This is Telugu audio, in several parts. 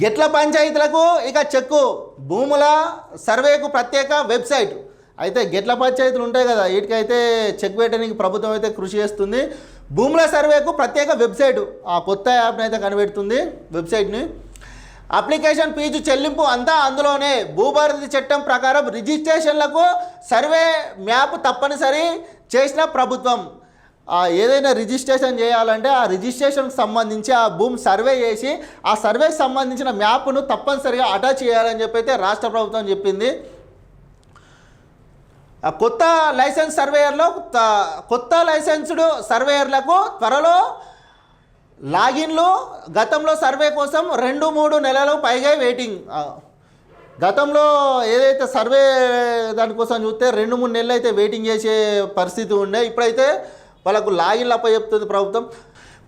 గెట్ల పంచాయతీలకు ఇక చెక్కు. భూముల సర్వేకు ప్రత్యేక వెబ్సైట్. అయితే గెట్ల పంచాయతీలు ఉంటాయి కదా వీటికైతే చెక్ పెట్టడానికి ప్రభుత్వం అయితే కృషి చేస్తుంది. భూముల సర్వేకు ప్రత్యేక వెబ్సైట్. ఆ కొత్త యాప్ని అయితే కనిపెడుతుంది వెబ్సైట్ని. అప్లికేషన్ ఫీజు చెల్లింపు అంతా అందులోనే. భూభారతి చట్టం ప్రకారం రిజిస్ట్రేషన్లకు సర్వే మ్యాప్ తప్పనిసరి చేసిన ప్రభుత్వం. ఏదైనా రిజిస్ట్రేషన్ చేయాలంటే ఆ రిజిస్ట్రేషన్కి సంబంధించి ఆ భూమి సర్వే చేసి ఆ సర్వేకి సంబంధించిన మ్యాప్ను తప్పనిసరిగా అటాచ్ చేయాలని చెప్పి అయితే రాష్ట్ర ప్రభుత్వం చెప్పింది. ఆ కొత్త లైసెన్స్ సర్వేయర్లో కొత్త లైసెన్స్డ్ సర్వేయర్లకు త్వరలో లాగిన్లు గతంలో సర్వే కోసం రెండు మూడు నెలలు పైగా వెయిటింగ్. గతంలో ఏదైతే సర్వే దానికోసం చూస్తే రెండు మూడు నెలలు అయితే వెయిటింగ్ చేసే పరిస్థితి ఉండే. ఇప్పుడైతే వాళ్ళకు లాగిన్లు అప్ప చెప్తుంది ప్రభుత్వం.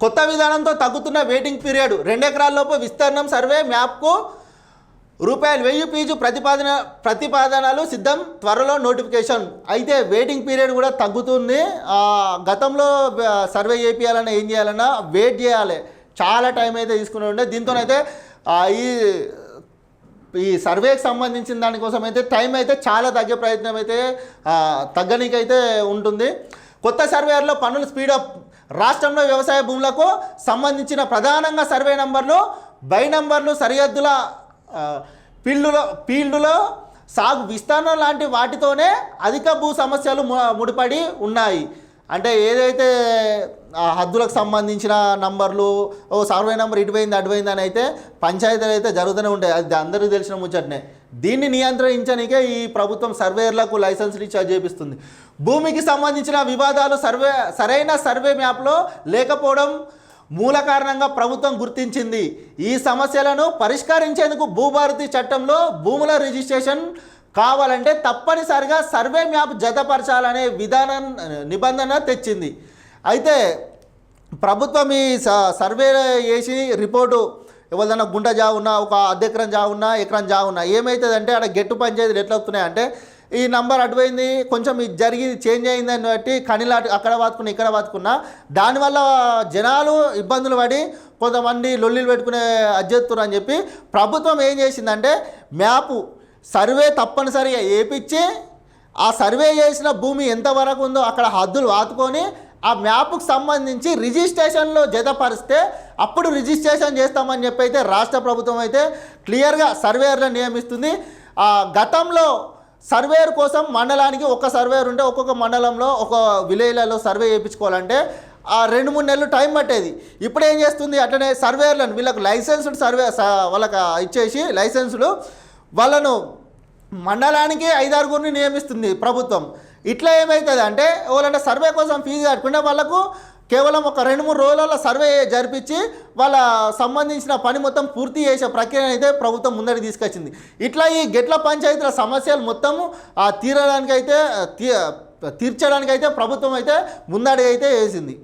కొత్త విధానంతో తగ్గుతున్న వెయిటింగ్ పీరియడ్ రెండు ఎకరాల్లోపు విస్తీర్ణం సర్వే మ్యాప్కు రూపాయలు వెయ్యి ఫీజు ప్రతిపాదన ప్రతిపాదనలు సిద్ధం త్వరలో నోటిఫికేషన్ అయితే వెయిటింగ్ పీరియడ్ కూడా తగ్గుతుంది. గతంలో సర్వే చేయాలన్నా ఏం చేయాలన్నా వెయిట్ చేయాలి. చాలా టైం అయితే తీసుకుని ఉండే. దీంతోనైతే ఈ ఈ సర్వేకి సంబంధించిన దానికోసం అయితే టైం అయితే చాలా తగ్గే ప్రయత్నం అయితే తగ్గనీకైతే ఉంటుంది. కొత్త సర్వేలో పనులు స్పీడప్ రాష్ట్రంలో వ్యవసాయ భూములకు సంబంధించిన ప్రధానంగా సర్వే నంబర్లు బై నంబర్లు సరిహద్దుల ఆ, ఫీల్డులో ఫీల్డులో సాగు విస్తరణ లాంటి వాటితోనే అధిక భూ సమస్యలు ము- ముడిపడి ఉన్నాయి. అంటే ఏదైతే ఆ హద్దులకు సంబంధించిన నంబర్లు ఓ సర్వే నెంబర్ ఇటుపోయింది అటుపోయింది అని అయితే పంచాయతీలు అయితే జరుగుతూనే ఉంటాయి. అది అందరికీ తెలిసిన ముచ్చటనే. దీన్ని నియంత్రించడానికే ఈ ప్రభుత్వం సర్వేయర్లకు లైసెన్సులు ఇచ్చి చేపిస్తుంది. భూమికి సంబంధించిన వివాదాలు సర్వే సరైన సర్వే మ్యాప్లో లేకపోవడం మూల కారణంగా ప్రభుత్వం గుర్తించింది. ఈ సమస్యలను పరిష్కరించేందుకు భూభారతి చట్టంలో భూముల రిజిస్ట్రేషన్ కావాలంటే తప్పనిసరిగా సర్వే మ్యాప్ జతపరచాలనే విధానం నిబంధన తెచ్చింది. అయితే ప్రభుత్వం ఈ స- సర్వే చేసి రిపోర్టు ఎవరిదైనా గుంట జా ఉన్నా ఒక అర్ధ ఎకరం జా ఉన్నా ఎకరం జా ఉన్నా ఏమవుతుందంటే అక్కడ గెట్టు పంచాయతీలు ఎట్లా వస్తున్నాయి అంటే ఈ నంబర్ అటుపోయింది కొంచెం ఇది జరిగి చేంజ్ అయిందని బట్టి కనిలా అక్కడ వాతుకున్నా ఇక్కడ వాతుకున్నా దానివల్ల జనాలు ఇబ్బందులు పడి కొంతమంది లొల్లిలు పెట్టుకునే అధ్యత్తురు అని చెప్పి ప్రభుత్వం ఏం చేసిందంటే మ్యాపు సర్వే తప్పనిసరిగా వేపించి ఆ సర్వే చేసిన భూమి ఎంతవరకు ఉందో అక్కడ హద్దులు వాతుకొని ఆ మ్యాప్కు సంబంధించి రిజిస్ట్రేషన్లో జతపరిస్తే అప్పుడు రిజిస్ట్రేషన్ చేస్తామని చెప్పి అయితే రాష్ట్ర ప్రభుత్వం అయితే క్లియర్గా సర్వేయర్లను నియమిస్తుంది. గతంలో సర్వేయర్ కోసం మండలానికి ఒక సర్వేయర్ ఉంటే ఒక్కొక్క మండలంలో ఒక విలేజ్లలో సర్వే చేయించుకోవాలంటే ఆ రెండు మూడు నెలలు టైం పట్టేది. ఇప్పుడు ఏం చేస్తుంది? అట్లనే సర్వేయర్లను వీళ్ళకు లైసెన్స్డ్ సర్వే వాళ్ళకు వాళ్ళకి ఇచ్చేసి లైసెన్సులు వాళ్ళను మండలానికి ఐదారుగురిని నియమిస్తుంది ప్రభుత్వం. ఇట్లా ఏమవుతుంది అంటే వాళ్ళంటే సర్వే కోసం ఫీజు కట్టుకుంటే వాళ్ళకు కేవలం ఒక రెండు మూడు రోజులలో సర్వే జరిపించి వాళ్ళ సంబంధించిన పని మొత్తం పూర్తి చేసే ప్రక్రియ అయితే ప్రభుత్వం ముందరికి తీసుకొచ్చింది. ఇట్లా ఈ గెట్ల పంచాయతీల సమస్యలు మొత్తము తీరడానికైతే తీర్చడానికైతే తీ ప్రభుత్వం అయితే ముందడి అయితే వేసింది.